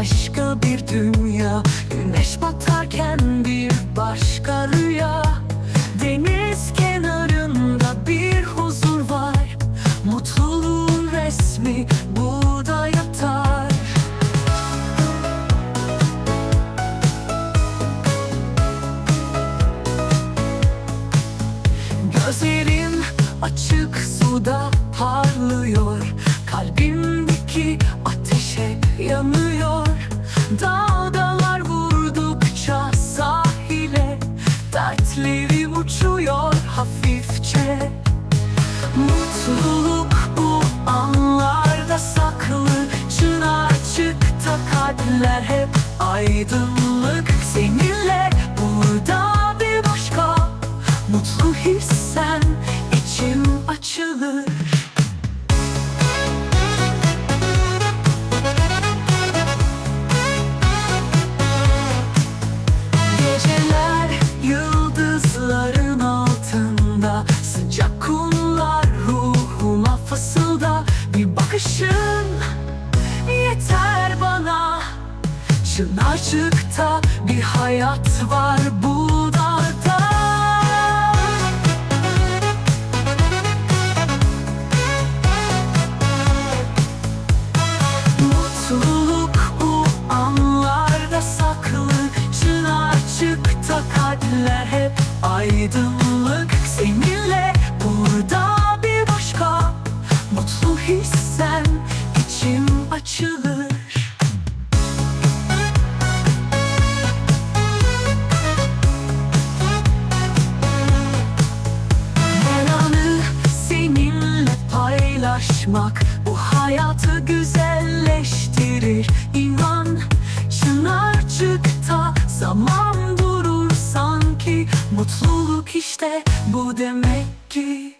başka bir dünya. Güneş batarken bir başka rüya. Deniz kenarında bir huzur var. Mutluluğun resmi burada yatar. Gözlerim açık suda parlıyor. Kalbimdeki ateş hep yanıyor Dalgalar vurdukça sahile. Dertlerim uçuyor hafifçe. Mutluluk bu anlarda saklı. Çınarcıkta kalpler hep aydınlık. Seninle burada bir başka Mutlu hissen içim açılır Yıldızların altında Sıcak kumlar ruhuma fısılda Bir bakışın yeter bana. Çınarcıkta bir hayat var bu Kalpler hep aydınlık. Seninle burada bir başka Mutlu hissen içim açılır. Her seninle paylaşmak Bu hayatı güzelleştirir Mutluluk işte bu demek ki.